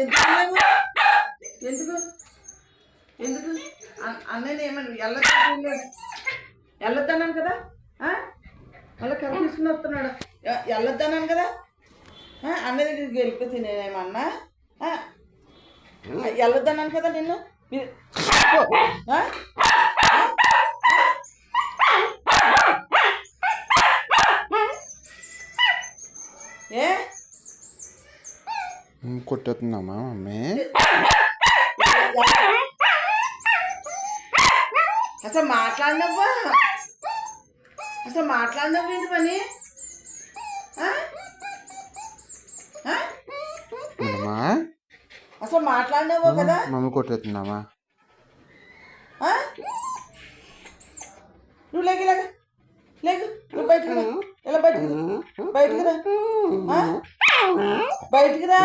ఎందుకు లేవు? ఎందుకు ఎందుకు అ- అన్నయ్య ఏమని వెళ్ళొద్దు వెళ్ళొద్దన్నాను కదా ఆ? మళ్ళీ కర్ర తీసుకుని వస్తున్నాడు ఎ- వెళ్ళొద్దన్నాను కదా ఆ, అన్నయ్య దగ్గరికి వెళ్ళిపోతే నేనేమన్నా వెళ్ళొద్దన్నాను కదా నిన్ను మీరు ఏ? కొట్టేస్తున్నామా మమ్మీ? అసలు మాట్లాడినవ్వా? అసలు మాట్లాడినవ్వు ఏంటి పని? అసలు మాట్లాడినవ్వు కదా? మమ్మీ కొట్టేస్తున్నామా? ఆ? నువ్వు లేకు ఇలాగ. లేకు నువ్వు బయటకు ఇలా బయటకు. బయటకు? బయటికి రా.